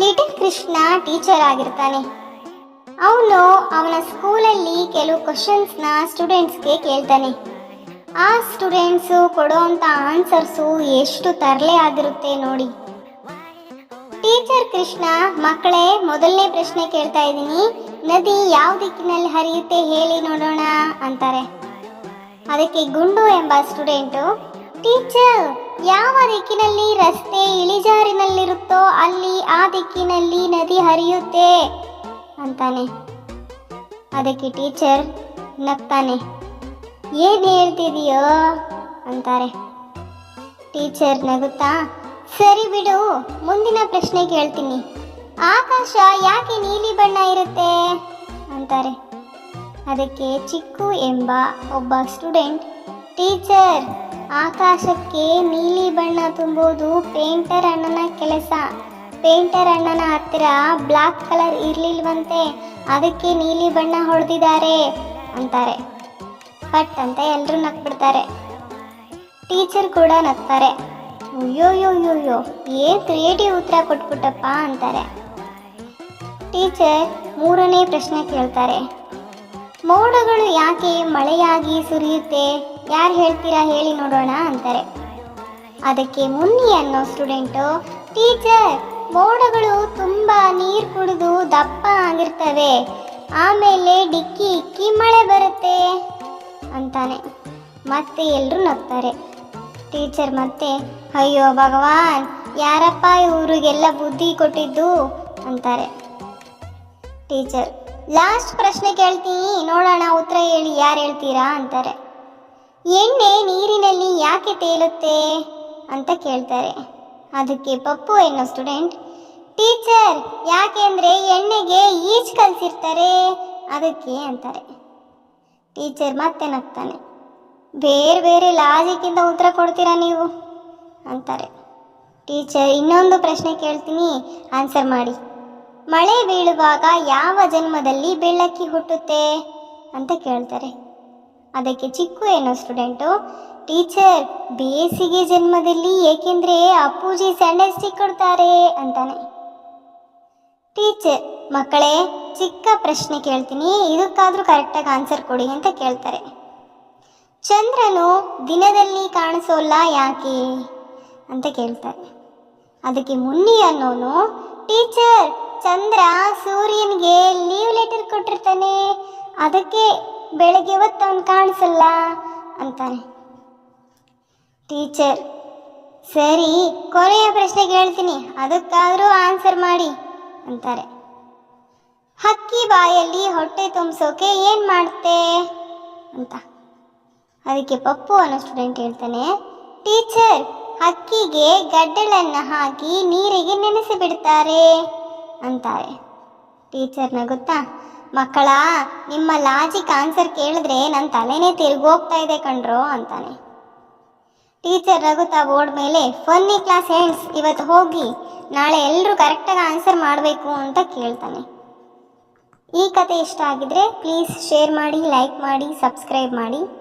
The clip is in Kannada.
ಲಿಟಲ್ ಕೃಷ್ಣ ಟೀಚರ್ ಆಗಿರ್ತಾನೆ. ಅವನು ಅವನ ಸ್ಕೂಲಲ್ಲಿ ಕೆಲವು ಕ್ವಶನ್ಸ್ನ ಸ್ಟೂಡೆಂಟ್ಸ್ಗೆ ಕೇಳ್ತಾನೆ. ಆ ಸ್ಟೂಡೆಂಟ್ಸು ಕೊಡೋವಂಥ ಆನ್ಸರ್ಸು ಎಷ್ಟು ತರಲೆ ಆಗಿರುತ್ತೆ ನೋಡಿ. ಟೀಚರ್ ಕೃಷ್ಣ, ಮಕ್ಕಳೇ, ಮೊದಲನೇ ಪ್ರಶ್ನೆ ಕೇಳ್ತಾ ಇದ್ದೀನಿ. ನದಿ ಯಾವ ದಿಕ್ಕಿನಲ್ಲಿ ಹರಿಯುತ್ತೆ ಹೇಳಿ ನೋಡೋಣ ಅಂತಾರೆ. ಅದಕ್ಕೆ ಗುಂಡು ಎಂಬ ಸ್ಟೂಡೆಂಟು ಟೀಚರ್ ಯಾವ ದಿಕ್ಕಿನಲ್ಲಿ ರಸ್ತೆ ಇಳಿಜಾರಿನಲ್ಲಿರುತ್ತೋ ಅಲ್ಲಿ ಆ ದಿಕ್ಕಿನಲ್ಲಿ ನದಿ ಹರಿಯುತ್ತೆ ಅಂತಾನೆ. ಅದಕ್ಕೆ ಟೀಚರ್ ನಗ್ತಾನೆ. ಏನು ಹೇಳ್ತಿದೀಯೋ ಅಂತಾರೆ. ಟೀಚರ್ ನಗುತ್ತಾ, ಸರಿ ಬಿಡು, ಮುಂದಿನ ಪ್ರಶ್ನೆ ಕೇಳ್ತೀನಿ. ಆಕಾಶ ಯಾಕೆ ನೀಲಿ ಬಣ್ಣ ಇರುತ್ತೆ ಅಂತಾರೆ. ಅದಕ್ಕೆ ಚಿಕ್ಕು ಎಂಬ ಒಬ್ಬ ಸ್ಟೂಡೆಂಟ್, ಟೀಚರ್ ಆಕಾಶಕ್ಕೆ ನೀಲಿ ಬಣ್ಣ ತುಂಬೋದು ಪೇಂಟರ್ ಅಣ್ಣನ ಕೆಲಸ. ಪೇಂಟರ್ ಅಣ್ಣನ ಹತ್ತಿರ ಬ್ಲ್ಯಾಕ್ ಕಲರ್ ಇರಲಿಲ್ವಂತೆ, ಅದಕ್ಕೆ ನೀಲಿ ಬಣ್ಣ ಹೊಡೆದಿದ್ದಾರೆ ಅಂತಾರೆ. ಪಟ್ ಅಂತ ಎಲ್ಲರೂ ನಕ್ಬಿಡ್ತಾರೆ. ಟೀಚರ್ ಕೂಡ ನಗ್ತಾರೆ. ಅಯ್ಯೋಯ್ಯೋಯ್ಯೋಯ್ಯೋ ಏ ಕ್ರಿಯೇಟಿವ್ ಉತ್ತರ ಕೊಟ್ಬಿಟ್ಟಪ್ಪ ಅಂತಾರೆ. ಟೀಚರ್ ಮೂರನೇ ಪ್ರಶ್ನೆ ಕೇಳ್ತಾರೆ. ಮೋಡಗಳು ಯಾಕೆ ಮಳೆಯಾಗಿ ಸುರಿಯುತ್ತೆ? ಯಾರು ಹೇಳ್ತೀರಾ ಹೇಳಿ ನೋಡೋಣ ಅಂತಾರೆ. ಅದಕ್ಕೆ ಮುನ್ನಿ ಅನ್ನೋ ಸ್ಟೂಡೆಂಟು, ಟೀಚರ್, ಮೋಡಗಳು ತುಂಬ ನೀರು ಕುಡಿದು ದಪ್ಪ ಆಗಿರ್ತವೆ. ಆಮೇಲೆ ಡಿಕ್ಕಿ ಇಕ್ಕಿ ಮಳೆ ಬರುತ್ತೆ ಅಂತಾನೆ. ಮತ್ತೆ ಎಲ್ಲರೂ ನಗ್ತಾರೆ. ಟೀಚರ್ ಮತ್ತೆ, ಅಯ್ಯೋ ಭಗವಾನ್, ಯಾರಪ್ಪ ಇವ್ರಿಗೆಲ್ಲ ಬುದ್ಧಿ ಕೊಟ್ಟಿದ್ದು? ಅಂತಾರೆ. ಟೀಚರ್ ಲಾಸ್ಟ್ ಪ್ರಶ್ನೆ ಕೇಳ್ತೀನಿ. ನೋಡೋಣ ಉತ್ತರ ಹೇಳಿ, ಯಾರು ಹೇಳ್ತೀರಾ ಅಂತಾರೆ. ಎಣ್ಣೆ ನೀರಿನಲ್ಲಿ ಯಾಕೆ ತೇಲುತ್ತೆ ಅಂತ ಕೇಳ್ತಾರೆ. ಅದಕ್ಕೆ ಪಪ್ಪು ಎನ್ನೋ ಸ್ಟೂಡೆಂಟ್ ಟೀಚರ್ ಯಾಕೆಂದ್ರೆ ಎಣ್ಣೆಗೆ ಈಜ್ ಕಲಿಸಿರ್ತಾರೆ? ಅದಕ್ಕೆ ಅಂತಾರೆ. ಟೀಚರ್ ಮತ್ತೆ ನಗ್ತಾನೆ. ಬೇರೆ ಬೇರೆ ಲಾಜಿಕ್ಕಿಂದ ಉತ್ತರ ಕೊಡ್ತೀರಾ ನೀವು? ಅಂತಾರೆ. ಟೀಚರ್ ಇನ್ನೊಂದು ಪ್ರಶ್ನೆ ಕೇಳ್ತೀನಿ. ಆನ್ಸರ್ ಮಾಡಿ. ಮಳೆ ಬೀಳುವಾಗ ಯಾವ ಜನ್ಮದಲ್ಲಿ ಬೆಳ್ಳಕ್ಕಿ ಹುಟ್ಟುತ್ತೆ ಅಂತ ಕೇಳ್ತಾರೆ. ಅದಕ್ಕೆ ಚಿಕ್ಕು ಏನೋ ಸ್ಟೂಡೆಂಟು, ಟೀಚರ್ ಬೇಸಿಗೆ ಜನ್ಮದಲ್ಲಿ ಏಕೆಂದ್ರೆ ಅಪ್ಪೂಜಿ ಸ್ಯಾಂಡಲ್ಸ್ಟಿಕ್ ಕೊಡ್ತಾರೆ ಅಂತಾನೆ. ಟೀಚರ್, ಮಕ್ಕಳೇ, ಚಿಕ್ಕ ಪ್ರಶ್ನೆ ಕೇಳ್ತೀನಿ, ಇದಕ್ಕಾದರೂ ಕರೆಕ್ಟಾಗಿ ಆನ್ಸರ್ ಕೊಡಿ ಅಂತ ಕೇಳ್ತಾರೆ. ಚಂದ್ರನು ದಿನದಲ್ಲಿ ಕಾಣಿಸೋಲ್ಲ ಯಾಕೆ ಅಂತ ಕೇಳ್ತಾರೆ. ಅದಕ್ಕೆ ಮುನ್ನಿ ಅನ್ನೋನು, ಟೀಚರ್ ಚಂದ್ರ ಸೂರ್ಯನಿಗೆ ಲೀವ್ ಲೆಟರ್ ಕೊಟ್ಟಿರ್ತಾನೆ. ಅದಕ್ಕೆ ಬೆಳಗ್ಗೆ ಹೊತ್ತು ಅವನು ಕಾಣಿಸಲ್ಲ ಅಂತಾನೆ. ಟೀಚರ್ ಸರಿ, ಕೊನೆಯ ಪ್ರಶ್ನೆ ಕೇಳ್ತೀನಿ ಅದಕ್ಕಾದರೂ ಆನ್ಸರ್ ಮಾಡಿ ಅಂತಾರೆ. ಹಕ್ಕಿ ಬಾಯಲ್ಲಿ ಹೊಟ್ಟೆ ತುಂಬಿಸೋಕೆ ಏನು ಮಾಡುತ್ತೆ ಅಂತ. ಅದಕ್ಕೆ ಪಪ್ಪು ಅನ್ನೋ ಸ್ಟೂಡೆಂಟ್ ಹೇಳ್ತಾನೆ ಟೀಚರ್ ಹಕ್ಕಿಗೆ ಗಡ್ಡಳನ್ನು ಹಾಕಿ ನೀರಿಗೆ ನೆನೆಸಿ ಬಿಡ್ತಾರೆ. ಅಂತಾರೆ. ಟೀಚರ್ ನಗುತ್ತಾ ಮಕ್ಕಳ, ನಿಮ್ಮ ಲಾಜಿಕ್ ಆನ್ಸರ್ ಕೇಳಿದ್ರೆ ನನ್ನ ತಲೆನೇ ತಿರುಗೋಗ್ತಾ ಇದೆ ಕಣ್ರೋ ಅಂತಾನೆ. ಟೀಚರ್ ನಗುತ್ತಾ ಬೋರ್ಡ್ ಮೇಲೆ, ಫನ್ನಿ ಕ್ಲಾಸ್ ಹೆಂಡ್ಸ್ ಇವತ್ತು ಹೋಗಿ, ನಾಳೆ ಎಲ್ಲರೂ ಕರೆಕ್ಟಾಗಿ ಆನ್ಸರ್ ಮಾಡಬೇಕು ಅಂತ ಕೇಳ್ತಾನೆ. ಈ ಕತೆ ಇಷ್ಟ ಆಗಿದ್ರೆ ಪ್ಲೀಸ್ ಶೇರ್ ಮಾಡಿ ಲೈಕ್ ಮಾಡಿ ಸಬ್ಸ್ಕ್ರೈಬ್ ಮಾಡಿ.